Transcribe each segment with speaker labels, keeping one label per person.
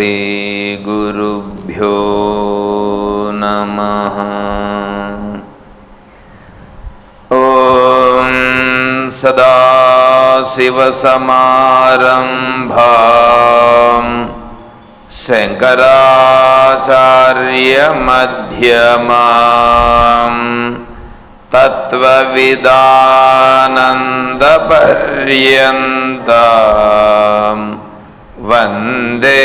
Speaker 1: श्रीगुरुभ्यो नमः। ॐ सदाशिवसमारम्भाम् शङ्कराचार्यमध्यमाम् तत्त्वविदानन्दपर्यन्ताम् वन्दे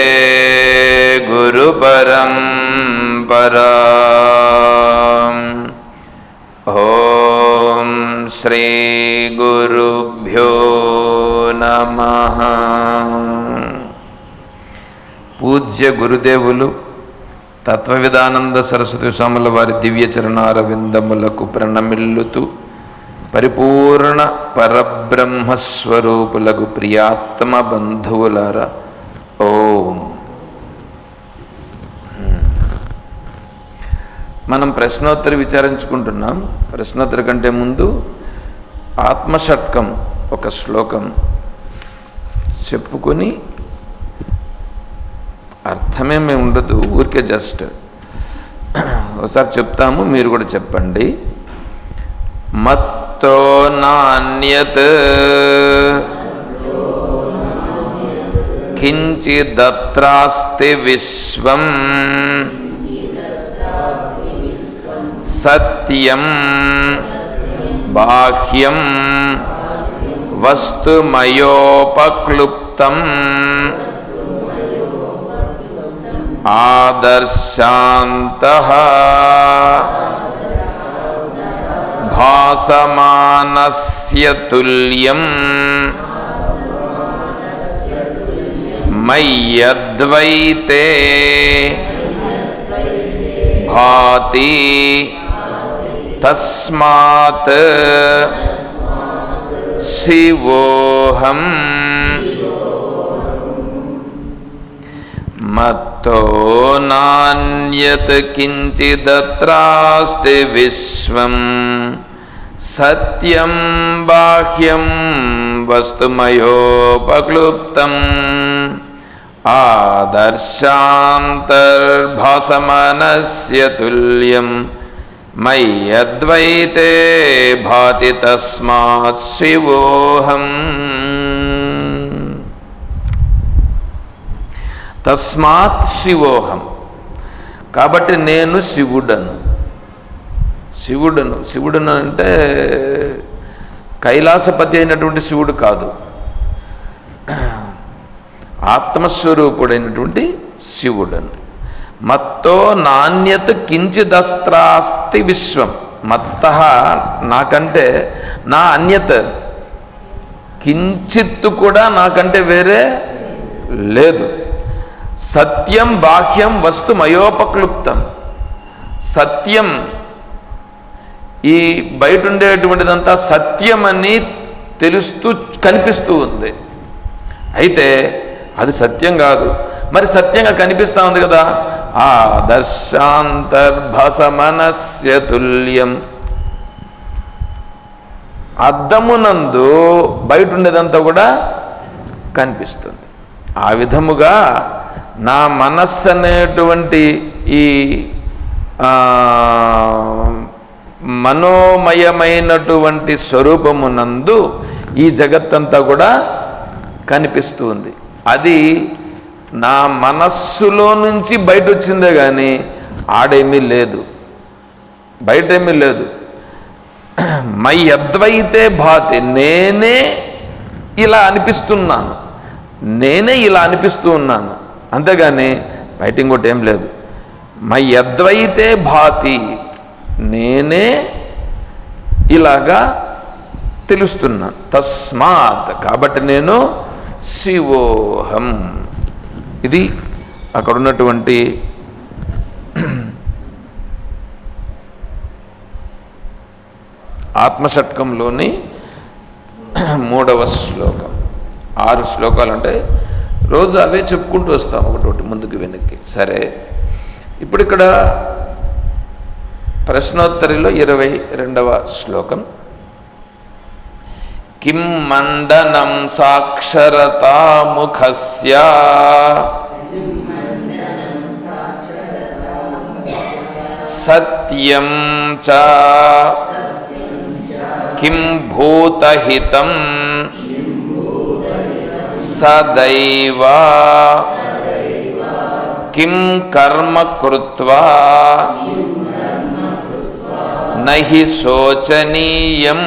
Speaker 1: गुरुपरम्पराम् ॐ श्रीगुरुभ्यो नमः పూజ్య గురుదేవులు తత్వవిధానంద సరస్వతి స్వాముల వారి దివ్య చరణారవిందములకు ప్రణమిల్లుతూ పరిపూర్ణ పరబ్రహ్మస్వరూపులకు ప్రియాత్మ బంధువులారా ఓం. మనం ప్రశ్నోత్తరి విచారించుకుంటున్నాం. ప్రశ్నోత్తరి కంటే ముందు ఆత్మషట్కం ఒక శ్లోకం చెప్పుకొని అర్థమేమీ ఉండదు ఊరికే జస్ట్ ఒకసారి చెప్తాము మీరు కూడా చెప్పండి. మత్తో నాణ్యత్ కించిదత్రాస్తి విశ్వం సత్యం బాహ్యం వస్తుమయోపక్లుప్తం ఆదర్శాంత భాసమానస్య తుల్యం मय्यद्वैते। भाति तस्मात् शिवोऽहम् मत्तो नान्यत् किञ्चिदत्रास्ति विश्वम् सत्यं बाह्यं वस्तुमयोपक्लुप्तम्। ఆదర్శాంతర్భాసమనస్య తుల్యం మయ్యద్వైతే భాతి తస్మాత్ శివోహం తస్మాత్ శివోహం కాబట్టి నేను శివుడను. శివుడను. శివుడను అంటే కైలాసపతి అయినటువంటి శివుడు కాదు. ఆత్మస్వరూపుడైనటువంటి శివుడను. మత్తో నాణ్యత కించిదస్త్రాస్తి విశ్వం. మత్త నాకంటే నా అన్యత కించిత్తు కూడా నాకంటే వేరే లేదు. సత్యం బాహ్యం వస్తు మయోపక్లుప్తం. సత్యం ఈ బయట ఉండేటువంటిదంతా సత్యం అని తెలుస్తూ కనిపిస్తూ ఉంది. అయితే అది సత్యం కాదు. మరి సత్యంగా కనిపిస్తూ ఉంది కదా? ఆ దర్శాంతర్భసమనస్య తుల్యం. అద్దమునందు బయట ఉండేదంతా కూడా కనిపిస్తుంది. ఆ విధముగా నా మనస్సు అనేటువంటి ఈ మనోమయమైనటువంటి స్వరూపమునందు ఈ జగత్తంతా కూడా కనిపిస్తుంది అది నా మనస్సులో నుంచి బయట వచ్చిందే కానీ ఆడేమీ లేదు. బయటేమీ లేదు. మై అద్వైతే భాతి నేనే ఇలా అనిపిస్తున్నాను. నేనే ఇలా అనిపిస్తూ ఉన్నాను. అంతేగాని బయట ఇంకోటి ఏం లేదు. మై అద్వైతే భాతి నేనే ఇలాగా తెలుస్తున్నాను తస్మాత్. కాబట్టి నేను శివోహం ఇది అక్కడ ఉన్నటువంటి ఆత్మషట్కంలోని మూడవ శ్లోకం. ఆరు శ్లోకాలు అంటే రోజు అవే చెప్పుకుంటూ వస్తాం ఒకటి ఒకటి ముందుకు వెనక్కి. సరే ఇప్పుడు ఇక్కడ ప్రశ్నోత్తరిలో ఇరవై రెండవ శ్లోకం. కిం మండనం సాక్షరతాముఖస్య సత్యం చ కిం భూతహితం సదైవ కిం కర్మ కృత్వా నహి శోచనీయం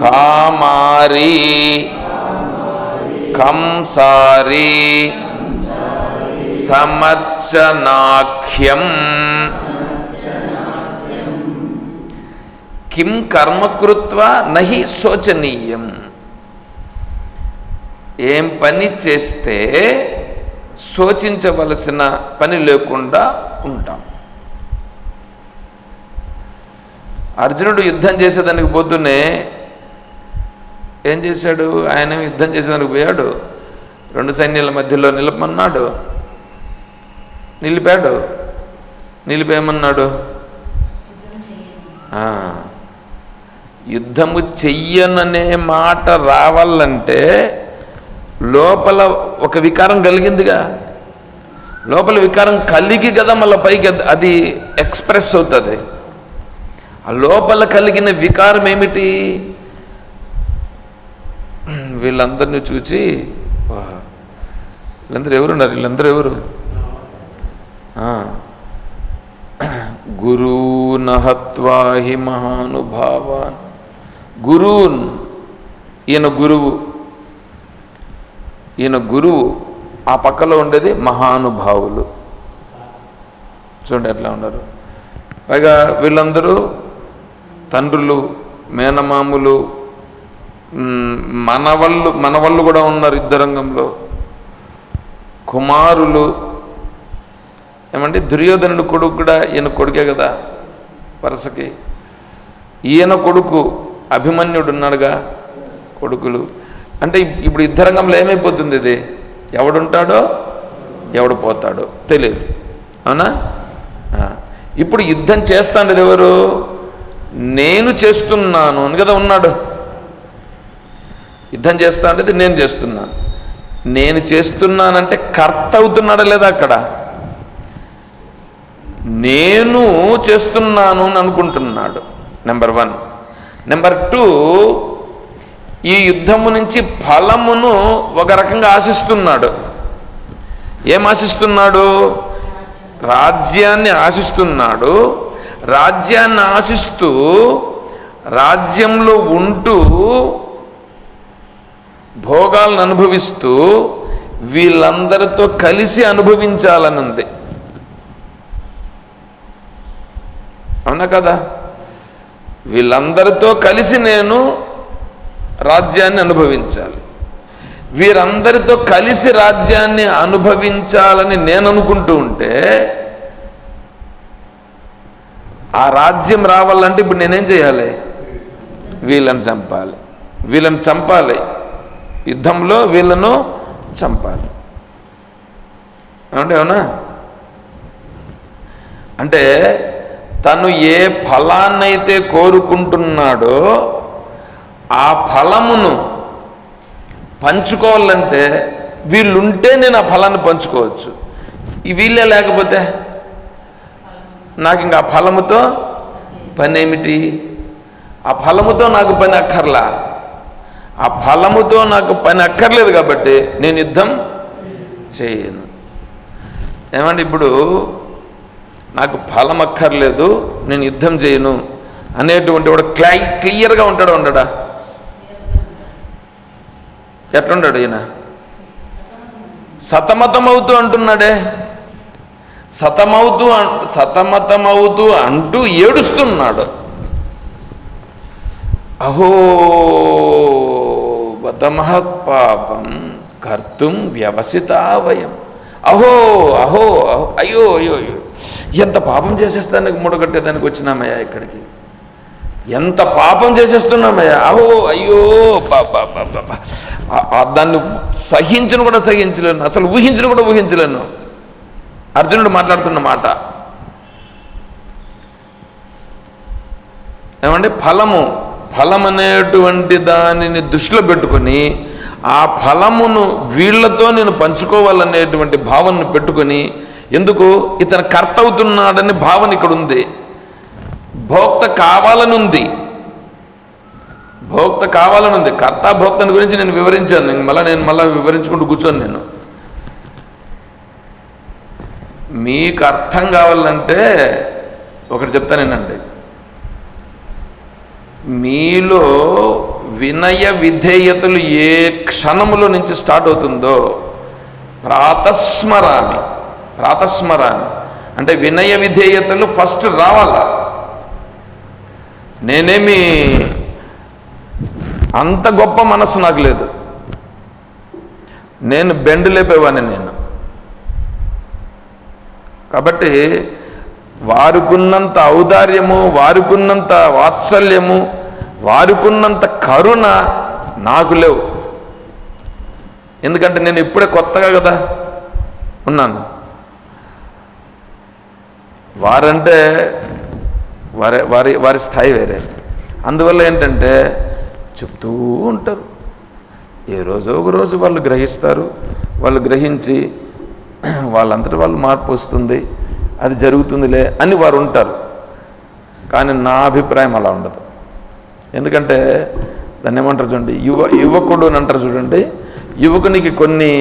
Speaker 1: కామారి కంసారి సమర్చనాఖ్యం కిం కర్మకృత్వ నహి శోచనీయం ఏం పని చేస్తే శోచించవలసిన పని లేకుండా ఉంటాం. అర్జునుడు యుద్ధం చేసేదానికి పోతూనే ఏం చేశాడు? ఆయన యుద్ధం చేసేందుకు పోయాడు. రెండు సైన్యాల మధ్యలో నిలపమన్నాడు. నిలిపాడు. నిలిపేయమన్నాడు? యుద్ధము చెయ్యననే మాట రావాలంటే లోపల ఒక వికారం కలిగిందిగా. లోపల వికారం కలిగి కదా మళ్ళీ పైకి అది ఎక్స్ప్రెస్ అవుతుంది. ఆ లోపల కలిగిన వికారం ఏమిటి? వీళ్ళందరినీ చూచి "వా, వీళ్ళందరూ ఎవరున్నారు వీళ్ళందరూ ఎవరు? ఆ, గురూనహత్వాహి మహానుభావాన్. గురూన్ ఈయన గురువు. ఈయన గురువు ఆ పక్కలో ఉండేది మహానుభావులు. చూడండి ఎట్లా ఉన్నారు. పైగా వీళ్ళందరూ తండ్రులు మేనమాములు మనవళ్ళు మనవళ్ళు కూడా ఉన్నారు యుద్ధరంగంలో. కుమారులు ఏమంటే దుర్యోధనుడు కొడుకు కూడా ఈయన కొడుకే కదా వరుసకి. ఈయన కొడుకు అభిమన్యుడు ఉన్నాడుగా కొడుకులు. అంటే ఇప్పుడు యుద్ధరంగంలో ఏమైపోతుంది ఇది? ఎవడుంటాడో ఎవడు పోతాడో తెలియదు అవునా? ఇప్పుడు యుద్ధం చేస్తాండేది ఎవరు? నేను చేస్తున్నాను అని కదా ఉన్నాడు. యుద్ధం చేస్తా అంటే నేను చేస్తున్నాను నేను చేస్తున్నానంటే కర్త అవుతున్నాడా లేదా అక్కడ? నేను చేస్తున్నాను అని అనుకుంటున్నాడు. నెంబర్ వన్ నెంబర్ టూ ఈ యుద్ధము నుంచి ఫలమును ఒక రకంగా ఆశిస్తున్నాడు. ఏం ఆశిస్తున్నాడు? రాజ్యాన్ని ఆశిస్తున్నాడు. రాజ్యాన్ని ఆశిస్తూ రాజ్యంలో ఉంటూ భోగాలను అనుభవిస్తూ వీళ్ళందరితో కలిసి అనుభవించాలని ఉంది అవునా కదా? వీళ్ళందరితో కలిసి నేను రాజ్యాన్ని అనుభవించాలి. వీరందరితో కలిసి రాజ్యాన్ని అనుభవించాలని నేను అనుకుంటూ ఉంటే ఆ రాజ్యం రావాలంటే ఇప్పుడు నేనేం చేయాలి? వీళ్ళని చంపాలి. వీళ్ళని చంపాలి. యుద్ధంలో వీళ్ళను చంపాలి. ఏమంటే అవునా అంటే తను ఏ ఫలాన్నైతే కోరుకుంటున్నాడో ఆ ఫలమును పంచుకోవాలంటే వీళ్ళుంటే నేను ఆ ఫలాన్ని పంచుకోవచ్చు. వీళ్ళే లేకపోతే? నాకు ఇంకా ఆ ఫలముతో పని ఏమిటి ఆ ఫలముతో నాకు పని అక్కర్లా? ఆ ఫలముతో నాకు పని అక్కర్లేదు కాబట్టి నేను యుద్ధం చేయను. ఏమండి ఇప్పుడు నాకు ఫలం అక్కర్లేదు నేను యుద్ధం చేయను అనేటువంటి వాడు క్లై క్లియర్గా ఉంటాడు ఉండడా? ఎట్లుంటాడు ఈయన? సతమతమవుతూ అంటున్నాడే. సతమవుతూ సతమతమవుతూ అంటూ ఏడుస్తున్నాడు. అహో బత కర్తుం వ్యవసితా వయం. అహో అహో అహో అయ్యో అయ్యో అయ్యో. ఎంత పాపం చేసేస్తానికి మూడగట్టేదానికి వచ్చినామయ్యా ఇక్కడికి? ఎంత పాపం చేసేస్తున్నామయ్యా? అహో అయ్యో దాన్ని సహించను కూడా సహించలేను అసలు ఊహించను కూడా ఊహించలేను. అర్జునుడు మాట్లాడుతున్న మాట. ఏమంటే ఫలము ఫలం అనేటువంటి దానిని దృష్టిలో పెట్టుకొని ఆ ఫలమును వీళ్ళతో నేను పంచుకోవాలనేటువంటి భావనను పెట్టుకొని ఎందుకు? ఇతను కర్త అవుతున్నాడని భావన ఇక్కడ ఉంది భోక్త కావాలని ఉంది భోక్త కావాలని ఉంది కర్త భోక్తని గురించి నేను వివరించాను. నేను మళ్ళీ నేను మళ్ళీ వివరించుకుంటూ కూర్చోను నేను. మీకు అర్థం కావాలంటే ఒకటి చెప్తానేనండి మీలో వినయ విధేయతలు ఏ క్షణములో నుంచి స్టార్ట్ అవుతుందో ప్రాతస్మరామి ప్రాతస్మరామి. అంటే వినయ విధేయతలు ఫస్ట్ రావాలా. నేనేమి అంత గొప్ప మనసు నాకు లేదు. నేను బెండు లేపేవాడిని నేను. కాబట్టి వారికున్నంత ఔదార్యము వారికున్నంత వాత్సల్యము వారుకున్నంత కరుణ నాకు లేవు. ఎందుకంటే నేను ఇప్పుడే కొత్తగా కదా ఉన్నాను. వారంటే వారి వారి వారి స్థాయి వేరే. అందువల్ల ఏంటంటే చెప్తూ ఉంటారు. ఏ రోజో ఒక రోజు వాళ్ళు గ్రహిస్తారు. వాళ్ళు గ్రహించి వాళ్ళంతటి వాళ్ళు మార్పు వస్తుంది. అది జరుగుతుందిలే అని వారు ఉంటారు. కానీ నా అభిప్రాయం అలా ఉండదు. ఎందుకంటే దాన్ని ఏమంటారు చూడండి యువ యువకుడు అని అంటారు చూడండి యువకునికి కొన్ని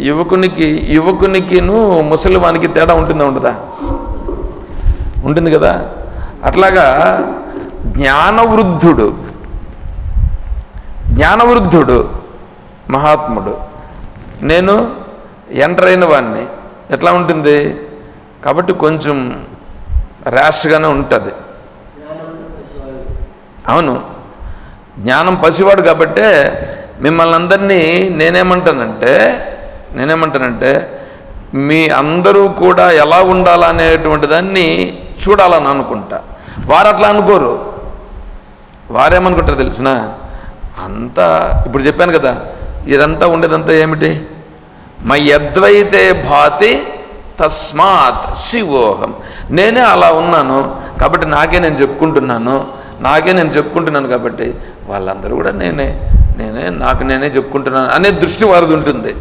Speaker 1: యువకునికి యువకునికిను ముసలివానికి తేడా ఉంటుందా ఉండదా? ఉంటుంది కదా? అట్లాగా జ్ఞానవృద్ధుడు జ్ఞానవృద్ధుడు మహాత్ముడు నేను ఎంటర్ అయిన వాడిని ఎట్లా ఉంటుంది? కాబట్టి కొంచెం ర్యాష్గానే ఉంటుంది. అవును. జ్ఞానం పసివాడు కాబట్టే మిమ్మల్ని అందరినీ నేనేమంటానంటే నేనేమంటానంటే మీ అందరూ కూడా ఎలా ఉండాలనేటువంటి దాన్ని చూడాలని అనుకుంటా. వారు అట్లా అనుకోరు. వారేమనుకుంటారు తెలిసిన? అంతా ఇప్పుడు చెప్పాను కదా ఇదంతా ఉండేదంతా ఏమిటి? మయద్వైతే భాతి తస్మాత్ శివోహం. నేనే అలా ఉన్నాను కాబట్టి నాకే నేను చెప్పుకుంటున్నాను నాకే నేను చెప్పుకుంటున్నాను కాబట్టి వాళ్ళందరూ కూడా నేనే నేనే నాకు నేనే చెప్పుకుంటున్నాను అనే దృష్టి వారిది ఉంటుంది.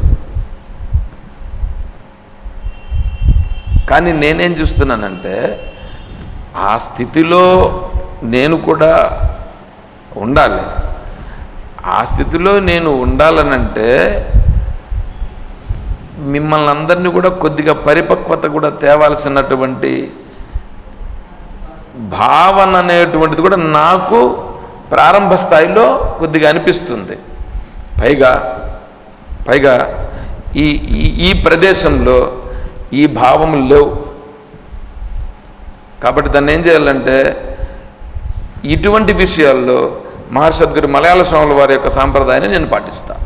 Speaker 1: కానీ నేనేం చూస్తున్నానంటే ఆ స్థితిలో నేను కూడా ఉండాలి. ఆ స్థితిలో నేను ఉండాలనంటే మిమ్మల్ని అందరినీ కూడా కొద్దిగా పరిపక్వత కూడా తేవాల్సినటువంటి భావన అనేటువంటిది కూడా నాకు ప్రారంభ స్థాయిలో కొద్దిగా అనిపిస్తుంది. పైగా పైగా ఈ ఈ- ఈ ప్రదేశంలో ఈ భావములు లేవు. కాబట్టి దాన్ని ఏం చేయాలంటే ఇటువంటి విషయాల్లో మహర్షద్గురు మలయాళ స్వాముల వారి యొక్క సాంప్రదాయాన్ని నేను పాటిస్తాను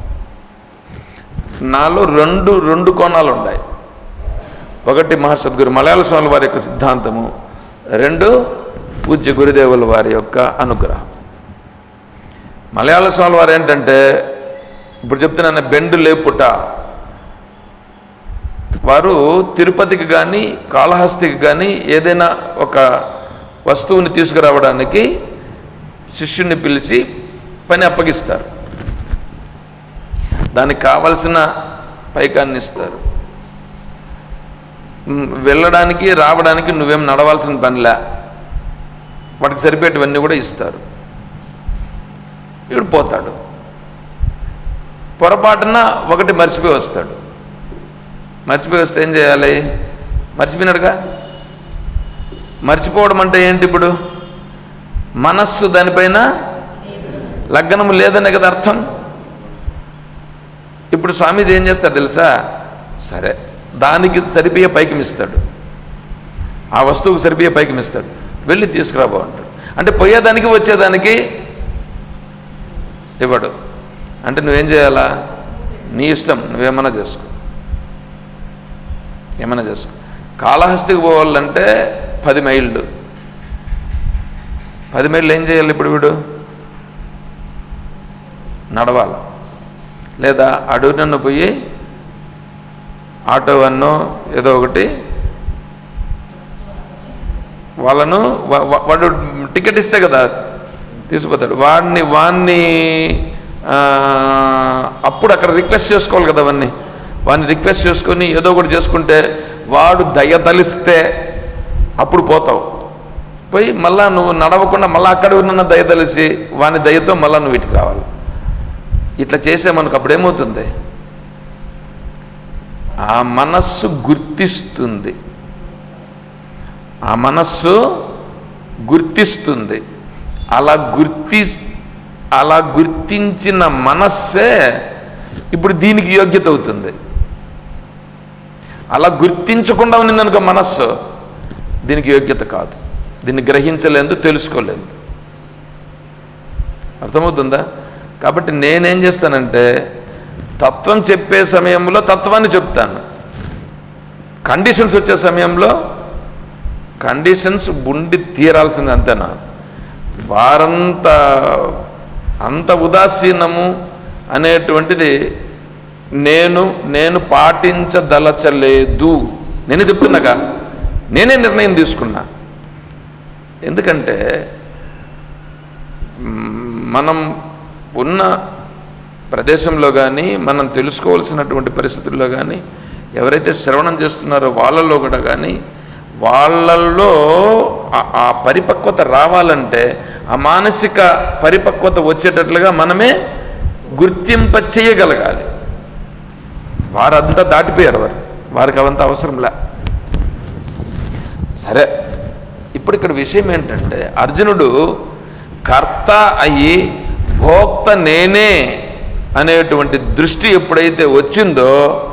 Speaker 1: నాలో రెండు రెండు కోణాలు ఉన్నాయి ఒకటి మహాసద్గురు మలయాళ స్వామి వారి యొక్క సిద్ధాంతము రెండు పూజ్య గురుదేవుల వారి యొక్క అనుగ్రహం. మలయాళ స్వామి వారు ఏంటంటే ఇప్పుడు చెప్తున్నాను బెండు లేపుట. వారు తిరుపతికి కానీ కాళహస్తికి కానీ ఏదైనా ఒక వస్తువుని తీసుకురావడానికి శిష్యుని పిలిచి పని అప్పగిస్తారు. దానికి కావలసిన పైకాన్ని ఇస్తారు. వెళ్ళడానికి రావడానికి నువ్వేం నడవాల్సిన పనిలా వాటికి సరిపోయేటివన్నీ కూడా ఇస్తారు. ఇప్పుడు పోతాడు. పొరపాటున ఒకటి మర్చిపోయి వస్తాడు. మర్చిపోయి వస్తే ఏం చేయాలి? మర్చిపోయినాడుగా? మర్చిపోవడం అంటే ఏంటి ఇప్పుడు? మనస్సు దానిపైన లగ్నము లేదనే కదా అర్థం? ఇప్పుడు స్వామీజీ ఏం చేస్తారు తెలుసా? సరే దానికి సరిపోయే పైకం ఇస్తాడు ఆ వస్తువుకు సరిపోయే పైకి ఇస్తాడు వెళ్ళి తీసుకురాబో అంటాడు. అంటే పోయేదానికి వచ్చేదానికి ఇవ్వడు. అంటే నువ్వేం చేయాలా? నీ ఇష్టం నువ్వేమన్నా చేసుకో. ఏమైనా చేసుకో. కాళహస్తికి పోవాలంటే పది మైళ్ళు. పది మైళ్ళు ఏం చేయాలి ఇప్పుడు వీడు? నడవాల. లేదా అడవినన్ను పోయి ఆటో అన్నో ఏదో ఒకటి వాళ్ళను వాడు టికెట్ ఇస్తే కదా తీసుకుపోతాడు. వాడిని వాడిని అప్పుడు అక్కడ రిక్వెస్ట్ చేసుకోవాలి కదా అవన్నీ వాడిని రిక్వెస్ట్ చేసుకొని ఏదో ఒకటి చేసుకుంటే వాడు దయ తలిస్తే అప్పుడు పోతావు. పోయి మళ్ళా నువ్వు నడవకుండా మళ్ళీ అక్కడ ఉన్న దయ తలిసి వాని దయతో మళ్ళీ నువ్వు వీటికి రావాలి. ఇట్లా చేసే మనకు ఆ మనస్సు గుర్తిస్తుంది. ఆ మనస్సు గుర్తిస్తుంది. అలా గుర్తి అలా గుర్తించిన మనస్సే ఇప్పుడు దీనికి యోగ్యత అవుతుంది. అలా గుర్తించకుండా ఉన్నదనుకో మనస్సు దీనికి యోగ్యత కాదు. దీన్ని గ్రహించలేదు తెలుసుకోలేదు. అర్థమవుతుందా? కాబట్టి నేనేం చేస్తానంటే తత్వం చెప్పే సమయంలో తత్వాన్ని చెప్తాను. కండిషన్స్ వచ్చే సమయంలో కండిషన్స్ ఉండి తీరాల్సింది అంతేనా వారంత అంత ఉదాసీనము అనేటువంటిది నేను నేను పాటించదలచలేదు. నేనే చెప్తున్నాగా? నేనే నిర్ణయం తీసుకున్నా. ఎందుకంటే మనం ఉన్న ప్రదేశంలో కానీ మనం తెలుసుకోవాల్సినటువంటి పరిస్థితుల్లో కానీ ఎవరైతే శ్రవణం చేస్తున్నారో వాళ్ళల్లో కూడా కానీ వాళ్ళల్లో ఆ- పరిపక్వత రావాలంటే ఆ మానసిక పరిపక్వత వచ్చేటట్లుగా మనమే గుర్తింప చేయగలగాలి. వారంతా దాటిపోయారు వారు. వారికి అవంతా అవసరంలా సరే ఇప్పుడు ఇక్కడ విషయం ఏంటంటే అర్జునుడు కర్త అయ్యి భోక్త నేనే అనేటువంటి దృష్టి ఎప్పుడైతే వచ్చిందో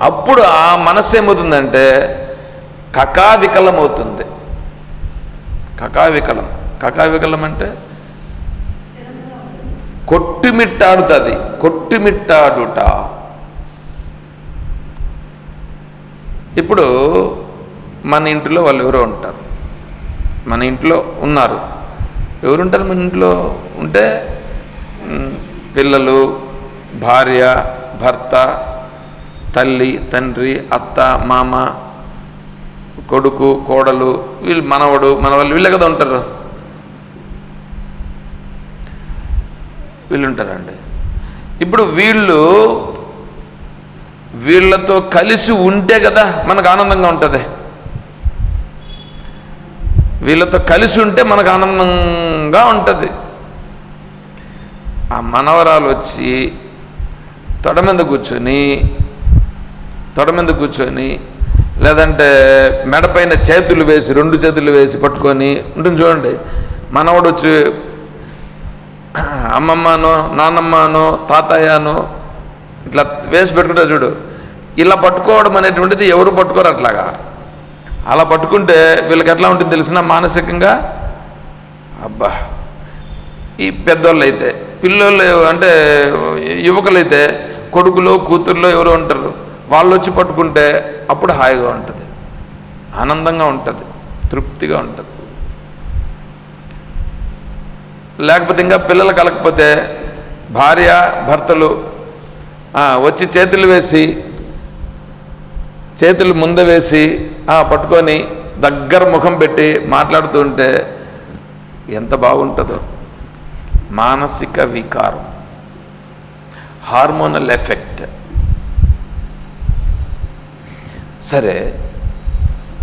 Speaker 1: అప్పుడు ఆ మనస్సు ఏమవుతుందంటే కకావికలం అవుతుంది కకావికలం. కకావికలం అంటే? కొట్టుమిట్టాడుతుంది. కొట్టుమిట్టాడుట. ఇప్పుడు మన ఇంటిలో వాళ్ళు ఎవరో ఉంటారు. మన ఇంట్లో ఉన్నారు. ఎవరుంటారు మన ఇంట్లో? ఉంటే పిల్లలు భార్య భర్త తల్లి తండ్రి అత్త మామ కొడుకు కోడలు వీళ్ళు మనవడు మనవాళ్ళు వీళ్ళే కదా ఉంటారు. వీళ్ళు ఉంటారండి ఇప్పుడు వీళ్ళు వీళ్ళతో కలిసి ఉంటే కదా మనకు ఆనందంగా ఉంటుంది. వీళ్ళతో కలిసి ఉంటే మనకు ఆనందంగా ఉంటుంది. ఆ మనవరాలు వచ్చి తొడ మీద కూర్చొని తొడ మీద కూర్చొని లేదంటే మెడపైన చేతులు వేసి రెండు చేతులు వేసి పట్టుకొని ఉంటుంది చూడండి. మనవడు వచ్చి అమ్మమ్మనో నాన్నమ్మనో తాతయ్యనో ఇట్లా వేసి పెట్టుకుంటే చూడు. ఇలా పట్టుకోవడం అనేటువంటిది ఎవరు పట్టుకోరు అట్లాగా. అలా పట్టుకుంటే వీళ్ళకి ఎట్లా ఉంటుంది తెలిసిన? మానసికంగా అబ్బా ఈ పెద్దోళ్ళు అయితే పిల్లలు అంటే యువకులైతే కొడుకులో కూతుర్లో ఎవరో ఉంటారు. వాళ్ళు వచ్చి పట్టుకుంటే అప్పుడు హాయిగా ఉంటుంది. ఆనందంగా ఉంటుంది. తృప్తిగా ఉంటుంది. లేకపోతే ఇంకా పిల్లలు కలకపోతే భార్య భర్తలు వచ్చి చేతులు వేసి చేతులు ముంద వేసి పట్టుకొని దగ్గర ముఖం పెట్టి మాట్లాడుతూ ఉంటే ఎంత బాగుంటుందో. మానసిక వికారం హార్మోనల్ ఎఫెక్ట్. సరే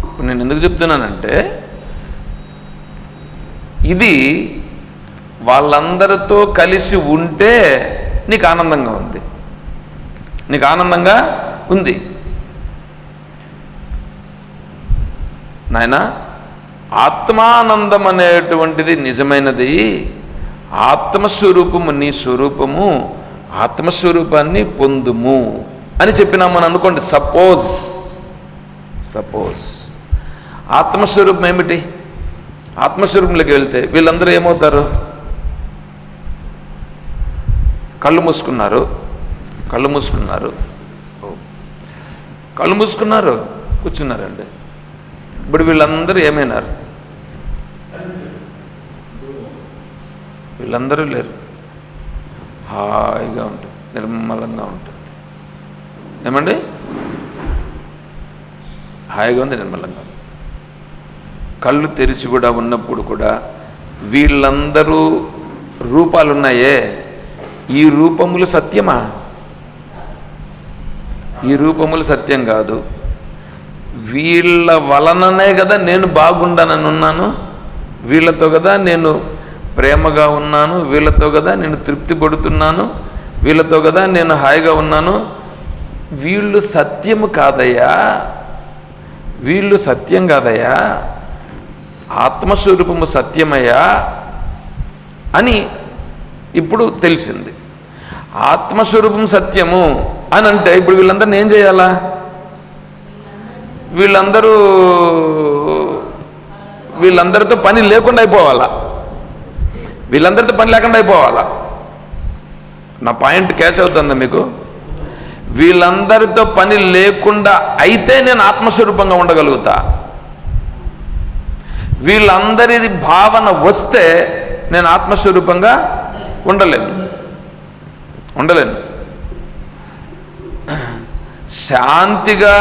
Speaker 1: ఇప్పుడు నేను ఎందుకు చెప్తున్నానంటే ఇది వాళ్ళందరితో కలిసి ఉంటే నీకు ఆనందంగా ఉంది. నీకు ఆనందంగా ఉంది. నాయన ఆత్మానందం అనేటువంటిది నిజమైనది. ఆత్మస్వరూపము నీ స్వరూపము ఆత్మస్వరూపాన్ని పొందుము అని చెప్పినామని అనుకోండి. Suppose suppose. ఆత్మస్వరూపం ఏమిటి? ఆత్మస్వరూపంలోకి వెళ్తే వీళ్ళందరూ ఏమవుతారు? కళ్ళు మూసుకున్నారు. కళ్ళు మూసుకున్నారు. ఓ. కళ్ళు మూసుకున్నారు. కూర్చున్నారండి. ఇప్పుడు వీళ్ళందరూ ఏమైనారు? వీళ్ళందరూ లేరు. హాయిగా ఉంటుంది నిర్మలంగా ఉంటుంది. ఏమండి? హాయిగా ఉంది నిర్మలంగా కళ్ళు తెరిచి కూడా ఉన్నప్పుడు కూడా వీళ్ళందరూ రూపాలు ఉన్నాయే ఈ రూపములు సత్యమా? ఈ రూపములు సత్యం కాదు. వీళ్ళ వలననే కదా నేను బాగుండానని ఉన్నాను వీళ్ళతో కదా నేను ప్రేమగా ఉన్నాను వీళ్ళతో కదా నేను తృప్తి పడుతున్నాను వీళ్ళతో కదా నేను హాయిగా ఉన్నాను. వీళ్ళు సత్యము కాదయ్యా. వీళ్ళు సత్యం కాదయ్యా. ఆత్మస్వరూపము సత్యమయ్యా అని ఇప్పుడు తెలిసింది. ఆత్మస్వరూపం సత్యము అని అంటే ఇప్పుడు వీళ్ళందరిని ఏం చేయాలా? వీళ్ళందరూ వీళ్ళందరితో పని లేకుండా అయిపోవాలా? వీళ్ళందరితో పని లేకుండా అయిపోవాలా? నా పాయింట్ క్యాచ్ అవుతుందా మీకు? వీళ్ళందరితో పని లేకుండా అయితే నేను ఆత్మస్వరూపంగా ఉండగలుగుతా. వీళ్ళందరిది భావన వస్తే నేను ఆత్మస్వరూపంగా ఉండలేను. ఉండలేను. శాంతిగా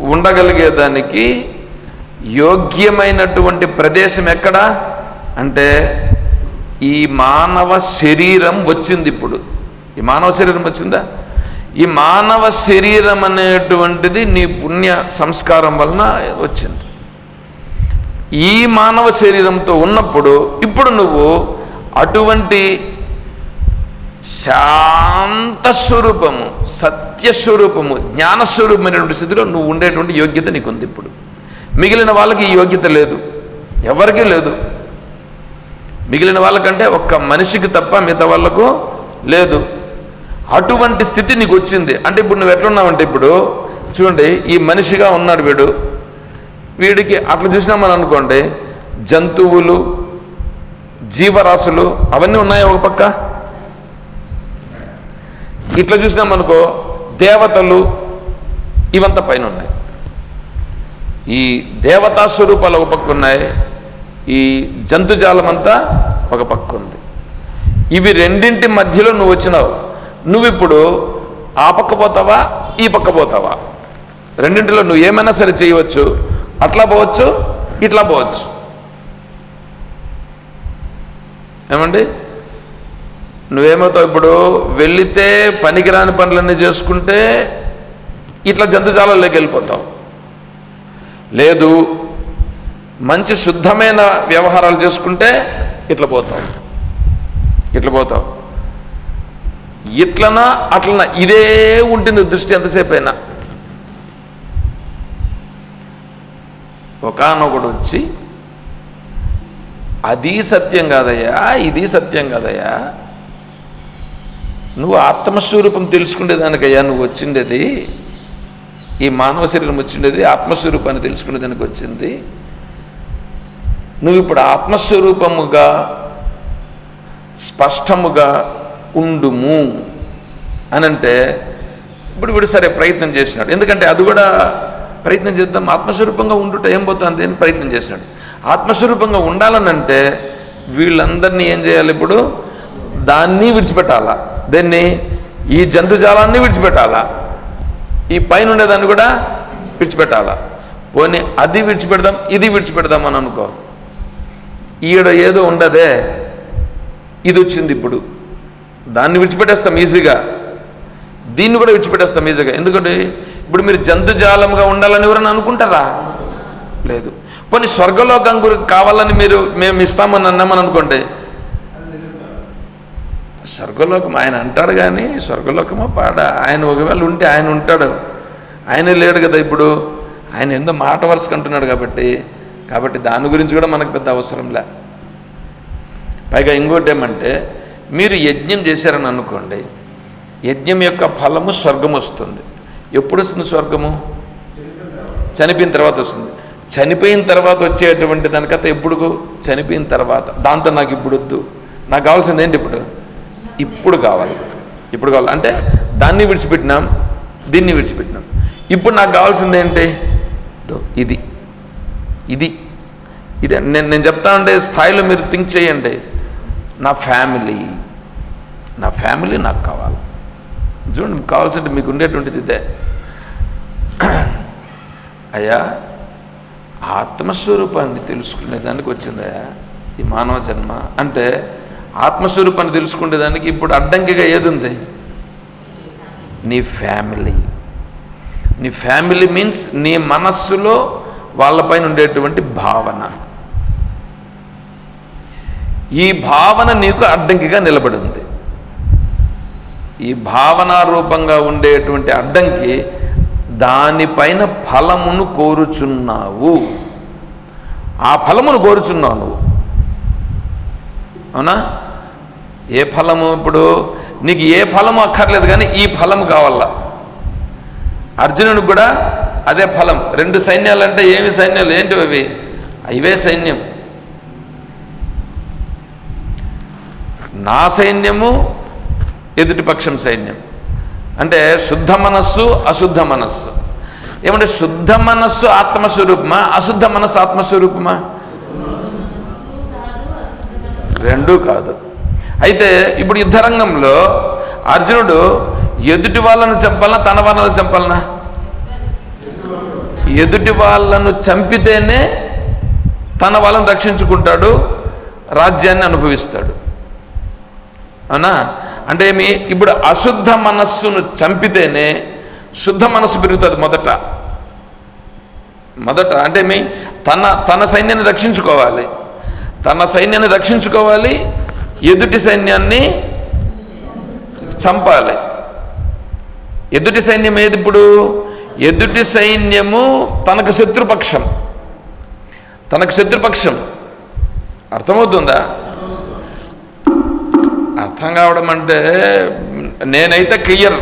Speaker 1: ఉండగలిగేదానికి యోగ్యమైనటువంటి ప్రదేశం ఎక్కడ? అంటే ఈ మానవ శరీరం వచ్చింది ఇప్పుడు. ఈ మానవ శరీరం వచ్చిందా? ఈ మానవ శరీరం అనేటువంటిది నీ పుణ్య సంస్కారం వలన వచ్చింది. ఈ మానవ శరీరంతో ఉన్నప్పుడు ఇప్పుడు నువ్వు అటువంటి శాంత స్వరూపము సత్యస్వరూపము జ్ఞానస్వరూపమైనటువంటి స్థితిలో నువ్వు ఉండేటువంటి యోగ్యత నీకు ఉంది ఇప్పుడు. మిగిలిన వాళ్ళకి ఈ యోగ్యత లేదు. ఎవరికీ లేదు. మిగిలిన వాళ్ళకంటే ఒక్క మనిషికి తప్ప మిగతా వాళ్ళకు లేదు. అటువంటి స్థితి నీకు వచ్చింది. అంటే ఇప్పుడు నువ్వు ఎట్లున్నావంటే ఇప్పుడు చూడండి ఈ మనిషిగా ఉన్నాడు వీడు. వీడికి అట్లా చూసినామని అనుకోండి జంతువులు జీవరాశులు అవన్నీ ఉన్నాయి ఒక పక్క? ఇట్లా చూసినామనుకో దేవతలు ఇవంతా పైన ఉన్నాయి. ఈ దేవతా స్వరూపాలు ఒక పక్క ఉన్నాయి ఈ జంతుజాలం అంతా ఒక పక్క ఉంది. ఇవి రెండింటి మధ్యలో నువ్వు వచ్చినావు. నువ్వు ఇప్పుడు ఆ పక్క పోతావా ఈ పక్క పోతావా? రెండింటిలో నువ్వు ఏమైనా సరే చేయవచ్చు. అట్లా పోవచ్చు ఇట్లా పోవచ్చు. ఏమండి? నువ్వేమవుతావు ఇప్పుడు? వెళితే పనికిరాని పనులన్నీ చేసుకుంటే ఇట్లా జంతుజాలంలోకి వెళ్ళిపోతావు. లేదు మంచి శుద్ధమైన వ్యవహారాలు చేసుకుంటే ఇట్లా పోతావు. ఇట్లా పోతావు. ఇట్లనా అట్లనా ఇదే ఉంటుంది దృష్టి ఎంతసేపు అయినా. ఒకనొకడు వచ్చి అది సత్యం కాదయ్యా ఇది సత్యం కాదయ్యా. నువ్వు ఆత్మస్వరూపం తెలుసుకునేదానికయ్యా నువ్వు వచ్చిండేది. ఈ మానవ శరీరం వచ్చిండేది ఆత్మస్వరూపాన్ని తెలుసుకునేదానికి వచ్చింది. నువ్వు ఇప్పుడు ఆత్మస్వరూపముగా స్పష్టముగా ఉండుము. అనంటే ఇప్పుడు వీడు సరే ప్రయత్నం చేసినాడు. ఎందుకంటే అది కూడా ప్రయత్నం చేద్దాం ఆత్మస్వరూపంగా ఉండుట ఏం పోతుంది అని ప్రయత్నం చేసినాడు. ఆత్మస్వరూపంగా ఉండాలనంటే వీళ్ళందరినీ ఏం చేయాలి ఇప్పుడు? దాన్ని విడిచిపెట్టాలా? దాన్ని? ఈ జంతుజాలాన్ని విడిచిపెట్టాలా? ఈ పైన ఉండేదాన్ని కూడా విడిచిపెట్టాలా? పోనీ అది విడిచిపెడదాం ఇది విడిచిపెడదాం అని అనుకో. ఈడ ఏదో ఉండదే. ఇది వచ్చింది ఇప్పుడు. దాన్ని విడిచిపెట్టేస్తాం ఈజీగా. దీన్ని కూడా విడిచిపెట్టేస్తాం ఈజీగా. ఎందుకంటే ఇప్పుడు మీరు జంతుజాలంగా ఉండాలని ఎవరైనా అనుకుంటారా? లేదు. పోనీ స్వర్గలోకం గురికి కావాలని మీరు మేము ఇస్తామని అన్నామని అనుకోండి. స్వర్గలోకం ఆయన అంటాడు కానీ స్వర్గలోకమా పాడ. ఆయన ఒకవేళ ఉంటే ఆయన ఉంటాడు. ఆయన లేడు కదా ఇప్పుడు. ఆయన ఎంతో మాట వరుసకు అంటున్నాడు కాబట్టి కాబట్టి దాని గురించి కూడా మనకు పెద్ద అవసరంలే పైగా ఇంకోటి ఏమంటే మీరు యజ్ఞం చేశారని అనుకోండి యజ్ఞం యొక్క ఫలము స్వర్గం వస్తుంది. ఎప్పుడు వస్తుంది స్వర్గము? చనిపోయిన తర్వాత వస్తుంది. చనిపోయిన తర్వాత వచ్చేటువంటి దానికత ఎప్పుడు చనిపోయిన తర్వాత. దాంతో నాకు ఇప్పుడు వద్దు. నాకు కావాల్సింది ఏంటి ఇప్పుడు? ఇప్పుడు కావాలి. ఇప్పుడు కావాలి. అంటే దాన్ని విడిచిపెట్టినాం దీన్ని విడిచిపెట్టినాం. ఇప్పుడు నాకు కావాల్సింది ఏంటి? ఇది. ఇది. ఇది నేను నేను చెప్తా ఉండే స్థాయిలో మీరు థింక్ చేయండి. నా ఫ్యామిలీ నా ఫ్యామిలీ నాకు కావాలి. చూడండి మీకు మీకు ఉండేటువంటిది ఇదే. అయ్యా ఆత్మస్వరూపాన్ని తెలుసుకునేదానికి వచ్చిందయ్యా ఈ మానవ జన్మ. అంటే ఆత్మస్వరూపాన్ని తెలుసుకునేదానికి ఇప్పుడు అడ్డంకిగా ఏది ఉంది? నీ ఫ్యామిలీ నీ ఫ్యామిలీ మీన్స్ నీ మనస్సులో వాళ్ళపైన ఉండేటువంటి భావన. ఈ భావన నీకు అడ్డంకిగా నిలబడింది. ఈ భావన రూపంగా ఉండేటువంటి అడ్డంకి దానిపైన ఫలమును కోరుచున్నావు. ఆ ఫలమును కోరుచున్నావు నువ్వు. అవునా? ఏ ఫలము ఇప్పుడు? నీకు ఏ ఫలము అక్కర్లేదు కానీ ఈ ఫలం కావాలా? అర్జునుడికి కూడా అదే ఫలం. రెండు సైన్యాలు అంటే ఏమి సైన్యాలు? ఏంటివి అవి? ఇవే సైన్యం. నా సైన్యము ఎదుటిపక్షం సైన్యం. అంటే శుద్ధ మనస్సు అశుద్ధ మనస్సు. ఏమంటే శుద్ధ మనస్సు ఆత్మస్వరూపమా? అశుద్ధ మనస్సు ఆత్మస్వరూపమా? రెండూ కాదు. అయితే ఇప్పుడు యుద్ధరంగంలో అర్జునుడు ఎదుటి వాళ్ళను చంపాలనా తన వాళ్ళను చంపాలనా? ఎదుటి వాళ్ళను చంపితేనే తన వాళ్ళను రక్షించుకుంటాడు రాజ్యాన్ని అనుభవిస్తాడు. అవునా? అంటే ఏమి? ఇప్పుడు అశుద్ధ మనస్సును చంపితేనే శుద్ధ మనస్సు పెరుగుతుంది మొదట. మొదట అంటే మీ తన తన సైన్యాన్ని రక్షించుకోవాలి. తన సైన్యాన్ని రక్షించుకోవాలి ఎదుటి సైన్యాన్ని చంపాలి. ఎదుటి సైన్యం ఏది ఇప్పుడు? ఎదుటి సైన్యము తనకు శత్రుపక్షం. తనకు శత్రుపక్షం. అర్థమవుతుందా? అర్థం కావడం అంటే నేనైతే క్లియర్.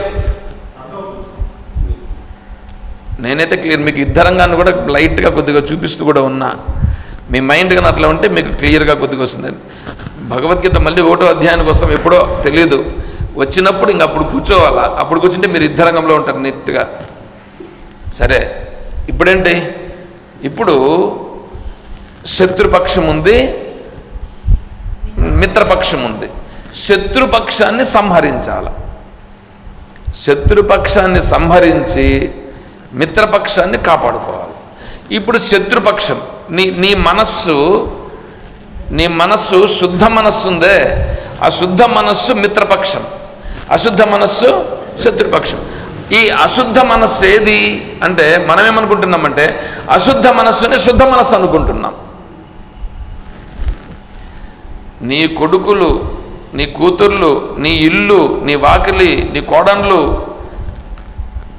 Speaker 1: నేనైతే క్లియర్. మీకు యుద్ధరంగాన్ని కూడా లైట్గా కొద్దిగా చూపిస్తూ కూడా ఉన్నా. మీ మైండ్ కానీ అట్లా ఉంటే మీకు క్లియర్గా కొద్దిగా వస్తుంది. భగవద్గీత మళ్ళీ ఒకటో అధ్యాయానికి వస్తాం. ఎప్పుడో తెలియదు వచ్చినప్పుడు ఇంక అప్పుడు కూర్చోవాలా? అప్పుడు కూర్చుంటే మీరు యుద్ధరంగంలో ఉంటారు నీట్గా. సరే ఇప్పుడేంటి? ఇప్పుడు శత్రుపక్షం ఉంది మిత్రపక్షం ఉంది. శత్రుపక్షాన్ని సంహరించాల. శత్రుపక్షాన్ని సంహరించి మిత్రపక్షాన్ని కాపాడుకోవాలి. ఇప్పుడు శత్రుపక్షం నీ నీ మనస్సు నీ మనస్సు శుద్ధ మనస్సు ఉందే ఆ శుద్ధ మనస్సు మిత్రపక్షం. అశుద్ధ మనస్సు శత్రుపక్షం. ఈ అశుద్ధ మనస్సు ఏది అంటే మనం ఏమనుకుంటున్నామంటే అశుద్ధ మనస్సుని శుద్ధ మనస్సు అనుకుంటున్నాం. నీ కొడుకులు నీ కూతుర్లు నీ ఇల్లు నీ వాకిలి నీ కోడన్లు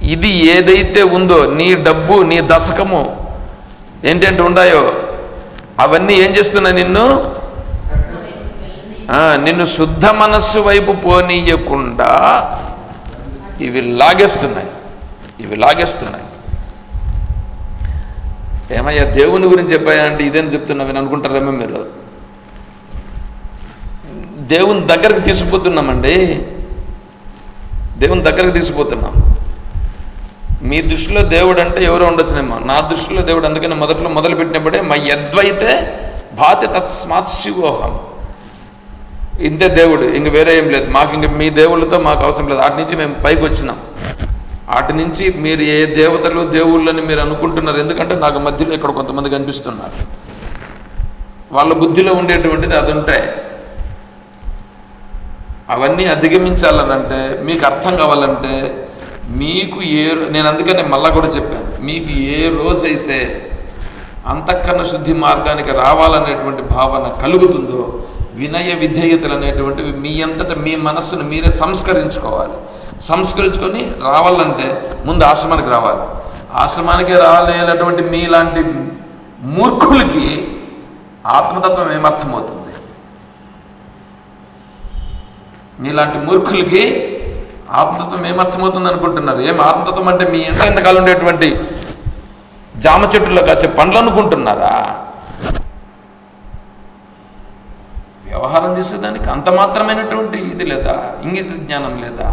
Speaker 1: ఇది ఏదైతే ఉందో నీ డబ్బు నీ దశకము ఏంటంటే ఉన్నాయో అవన్నీ ఏం చేస్తున్నాయి నిన్ను? నిన్ను శుద్ధ మనస్సు వైపు పోనీయకుండా ఇవి లాగేస్తున్నాయి. ఇవి లాగేస్తున్నాయి. ఏమయ్యా దేవుని గురించి చెప్పాయంటే ఇదేం చెప్తున్నావు? అని అనుకుంటారేమో మీరు. దేవుని దగ్గరకు తీసుకుపోతున్నామండి. దేవుని దగ్గరకు తీసుకుపోతున్నాం. మీ దృష్టిలో దేవుడు అంటే ఎవరో ఉండొచ్చునేమో. నా దృష్టిలో దేవుడు అందుకని మొదట్లో మొదలు పెట్టినప్పుడే మా యద్వైతే భాతి తత్స్మాత్ శివోహం. ఇంతే దేవుడు ఇంక వేరే ఏం లేదు. మాకు ఇంక మీ దేవుళ్ళతో మాకు అవసరం లేదు. అటు నుంచి మేము పైకి వచ్చినాం. వాటి నుంచి మీరు ఏ దేవతలు దేవుళ్ళని మీరు అనుకుంటున్నారు? ఎందుకంటే నాకు మధ్యలో ఇక్కడ కొంతమంది కనిపిస్తున్నారు. వాళ్ళ బుద్ధిలో ఉండేటువంటిది అది ఉంటాయి అవన్నీ అధిగమించాలనంటే మీకు అర్థం కావాలంటే మీకు ఏ నేను అందుకని మళ్ళా కూడా చెప్పాను. మీకు ఏ రోజైతే అంతఃకరణ శుద్ధి మార్గానికి రావాలనేటువంటి భావన కలుగుతుందో వినయ విధేయతలు అనేటువంటివి మీ అంతట మీ మనస్సును మీరే సంస్కరించుకోవాలి. సంస్కరించుకొని రావాలంటే ముందు ఆశ్రమానికి రావాలి. ఆశ్రమానికి రాలేనటువంటి మీలాంటి మూర్ఖులకి ఆత్మతత్వం ఏమర్థమవుతుంది? మీలాంటి మూర్ఖులకి ఆత్మతత్వం ఏమర్థమవుతుంది అనుకుంటున్నారు? ఏం ఆత్మతత్వం అంటే మీ ఇంట ఎంతకాలం ఉండేటువంటి జామ చెట్టులో కాసే పండ్లు అనుకుంటున్నారా? వ్యవహారం చేసేదానికి అంత మాత్రమైనటువంటి ఇది లేదా ఇంగిత జ్ఞానం లేదా?